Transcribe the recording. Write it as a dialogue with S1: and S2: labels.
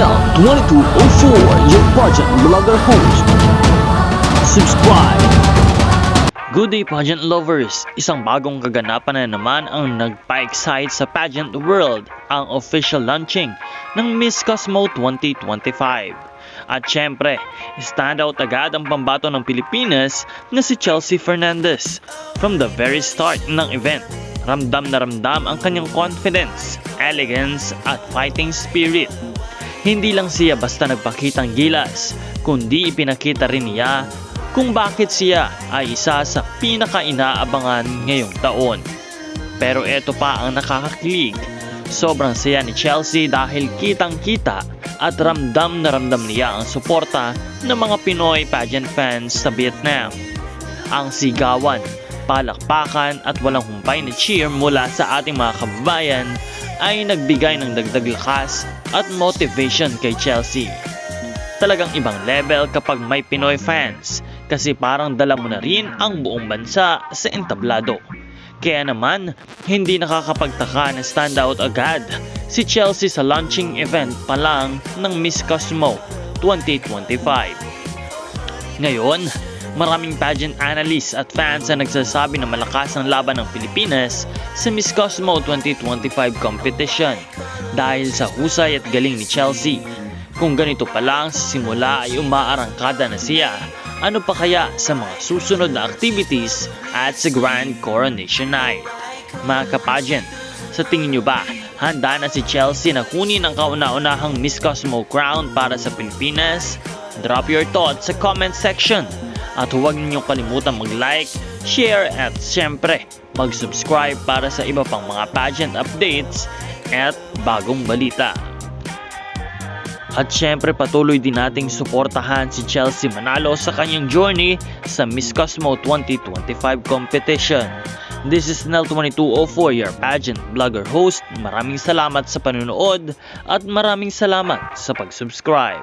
S1: Nel 2204, your pageant blogger host. Subscribe! Good day pageant lovers! Isang bagong kaganapan na naman ang nagpa-excite sa pageant world, ang official launching ng Miss Cosmo 2025. At syempre, standout agad ang pambato ng Pilipinas na si Chelsea Fernandez. From the very start ng event, ramdam na ramdam ang kanyang confidence, elegance at fighting spirit. Hindi lang siya basta nagpakitang gilas, kundi ipinakita rin niya kung bakit siya ay isa sa pinaka-inaabangan ngayong taon. Pero eto pa ang nakakakilig. Sobrang saya ni Chelsea dahil kitang-kita at ramdam na ramdam niya ang suporta ng mga Pinoy pageant fans sa Vietnam. Ang sigawan, palakpakan at walang humpay na cheer mula sa ating mga kababayan ay nagbigay ng dagdag lakas at motivation kay Chelsea. Talagang ibang level kapag may Pinoy fans kasi parang dala mo na rin ang buong bansa sa entablado. Kaya naman, hindi nakakapagtaka na standout agad si Chelsea sa launching event pa lang ng Miss Cosmo 2025. Ngayon, maraming pageant analysts at fans ang nagsasabi na malakas ang laban ng Pilipinas sa Miss Cosmo 2025 competition dahil sa husay at galing ni Chelsea. Kung ganito pa lang sa simula ay umaarangkada na siya, ano pa kaya sa mga susunod na activities at sa Grand Coronation Night? Mga kapageant, sa tingin nyo ba, handa na si Chelsea na kunin ang kauna-unahang Miss Cosmo crown para sa Pilipinas? Drop your thoughts sa comment section. At huwag ninyong kalimutan mag-like, share at syempre mag-subscribe para sa iba pang mga pageant updates at bagong balita. At syempre patuloy din nating suportahan si Chelsea Manalo sa kanyang journey sa Miss Cosmo 2025 competition. This is Nel2204, your pageant blogger host. Maraming salamat sa panonood at maraming salamat sa pag-subscribe.